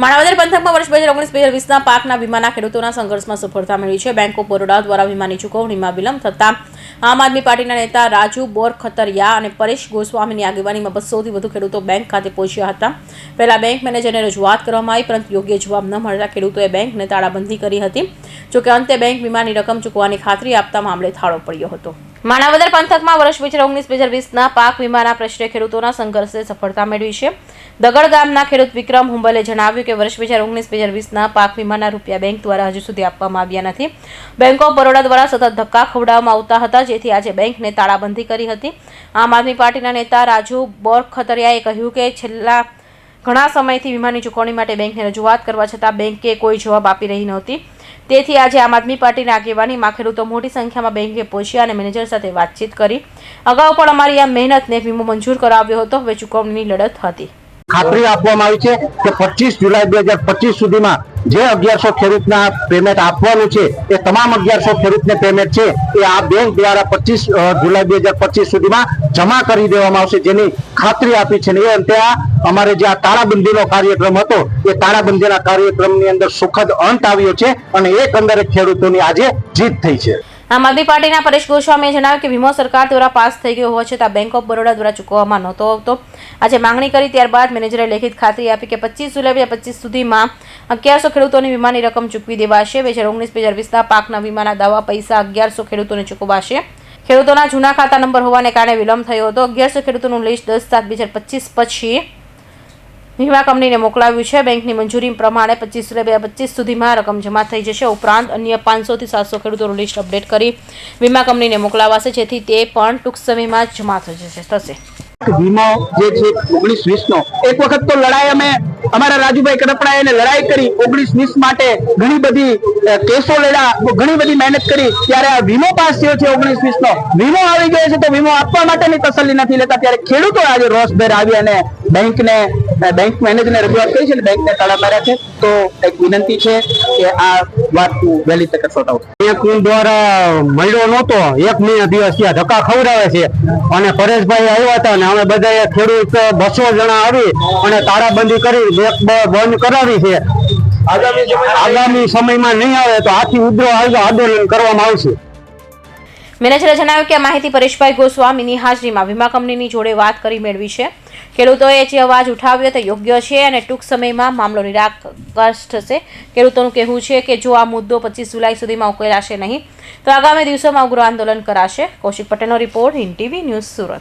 માણાવદર પંથકમાં વર્ષ બે હજાર ઓગણીસ, બે હજાર વીસના પાકના વીમાના ખેડૂતોના સંઘર્ષમાં સફળતા મેળવી છે. બેંક ઓફ બરોડા દ્વારા વીમાની ચૂકવણીમાં વિલંબ થતાં આમ આદમી પાર્ટીના નેતા રાજુ બોર ખતરિયા અને પરેશ ગોસ્વામીની આગેવાનીમાં બસોથી વધુ ખેડૂતો બેંક ખાતે પહોંચ્યા હતા. પહેલા બેંક મેનેજરને રજૂઆત કરવામાં આવી, પરંતુ યોગ્ય જવાબ ન મળતા ખેડૂતોએ બેંકને તાળાબંધી કરી હતી. જોકે અંતે બેંક વીમાની રકમ ચૂકવવાની ખાતરી આપતા મામલે થાળો પડ્યો હતો. માણાવદર પંથકમાં વર્ષ બે હજાર ઓગણીસ બે હજાર વીસના પાક વીમાના પ્રશ્ને ખેડૂતોના સંઘર્ષે સફળતા મેળવી છે. દગડ ગામના ખેડૂત વિક્રમ હુંબલે જણાવ્યું કે વર્ષ બે હજાર ઓગણીસ બે હજાર વીસના પાક વીમાના રૂપિયા બેંક દ્વારા હજુ સુધી આપવામાં આવ્યા નથી. બેંક ઓફ બરોડા દ્વારા સતત ધક્કા ખવડાવવામાં આવતા હતા, જેથી આજે બેંકને તાળાબંધી કરી હતી. આમ આદમી પાર્ટીના નેતા રાજુ બોરખતરિયાએ કહ્યું કે છેલ્લા ઘણા સમયથી વીમાની ચૂકવણી માટે બેંકને રજૂઆત કરવા છતાં બેંકે કોઈ જવાબ આપી રહી નહોતી. તેથી આજે આમ આદમી પાર્ટીના આગેવાનીમાં ખેડૂતો મોટી સંખ્યામાં બેંકે પહોંચ્યા અને મેનેજર સાથે વાતચીત કરી. અગાઉ પણ અમારી આ મહેનતને વીમો મંજૂર કરાવ્યો હતો. હવે ચૂકવણીની લડત હતી. ખાતરી આપવામાં આવી છે કે પચીસ જુલાઈ બે હજાર પચીસ સુધીમાં જે અગિયારસો ખેડૂતના પેમેન્ટ આપવાનું છે, એ તમામ અગિયારસો ખેડૂતને પેમેન્ટ છે, એ આ બેંક દ્વારા પચીસ જુલાઈ બે હજાર પચીસ સુધીમાં જમા કરી દેવામાં આવશે, જેની ખાતરી આપી છે. એ અંતે આ અમારે જે આ તાળાબંધીનો કાર્યક્રમ હતો, એ તાળાબંધીના કાર્યક્રમની અંદર સુખદ અંત આવ્યો છે અને એકંદરે ખેડૂતોની આજે જીત થઈ છે. આમ આદમી પાર્ટીના પરેશ ગોસ્વામીએ જણાવ્યું કે વીમો સરકાર દ્વારા પાસ થઈ ગયો હોવા છતાં બેંક ઓફ બરોડા દ્વારા ચૂકવવામાં નહોતો આવતો. આજે માંગણી કરી ત્યારબાદ મેનેજરે લેખિત ખાતરી આપી કે પચીસ જુલાઈ બે પચીસ સુધીમાં અગિયારસો ખેડૂતોની વીમાની રકમ ચૂકવી દેવાશે. બે હજાર ઓગણીસ, બે હજાર વીસના પાકના વીમાના દાવા પૈસા અગિયારસો ખેડૂતોને ચૂકવાશે ખેડૂતોના જૂના ખાતા નંબર હોવાને કારણે વિલંબ થયો હતો. અગિયારસો ખેડૂતોનું લિસ્ટ દસ સાત, બે હજાર પચીસ પછી વીમા કંપનીને મોકલાવ્યું છે. બેંકની મંજૂરી પ્રમાણે પચીસ જુલાઈ બે હજાર પચીસ સુધીમાં રકમ જમા થઈ જશે. ઉપરાંત અન્ય પાંચસોથી સાતસો ખેડૂતોનું લિસ્ટ અપડેટ કરી વીમા કંપનીને મોકલાવાશે, જેથી તે પણ ટૂંક સમયમાં જમા થઈ જશે. થશે. વીમો જે છે, ઓગણીસ વીસ નો એક વખત તો લડાઈ અમે અમારા રાજુભાઈ કડપડા એને લડાઈ કરી ઓગણીસ વીસ માટે ઘણી બધી કેસો લડ્યા, ઘણી બધી મહેનત કરી. ત્યારે આ વીમો પાસ થયો છે ઓગણીસ વીસ નો. વીમો આવી ગયો છે તો વીમો આપવા માટેની તસલ્લી નથી લેતા. ત્યારે ખેડૂતો આજે રોષભેર આવી અને બેંકને બેંક મેનેજરને રજૂઆત કરી છે અને બેંકને તાળા માર્યા છે. તો એક વિનંતી છે કે આ વાત વહેલી તકે સોટ આઉટ દ્વારા મળ્યો નહોતો. એક મહિના દિવસ ત્યાં ધક્કા ખવડાવે છે. અને પરેશભાઈ આવ્યા હતા અને અમે બધા ખેડૂત બસો જણા આવી અને તાળાબંધી કરી બેંક બંધ કરાવી છે. આગામી સમયમાં નહીં? આવે તો આથી ઉદ્રો આંદોલન કરવામાં આવશે. મેનેજરે જણાવ્યું કે આ માહિતી પરેશભાઈ ગોસ્વામીની હાજરીમાં વીમા કંપનીની જોડે વાત કરી મેળવી છે. ખેડૂતોએ જે અવાજ ઉઠાવ્યો તે યોગ્ય છે અને ટૂંક સમયમાં મામલો નિરાકર્ષ થશે ખેડૂતોનું કહેવું છે કે જો આ મુદ્દો પચીસ જુલાઈ સુધીમાં ઉકેલાશે નહીં તો આગામી દિવસોમાં ઉગ્ર આંદોલન કરાશે. કૌશિક પટેલનો report in TV news Surat.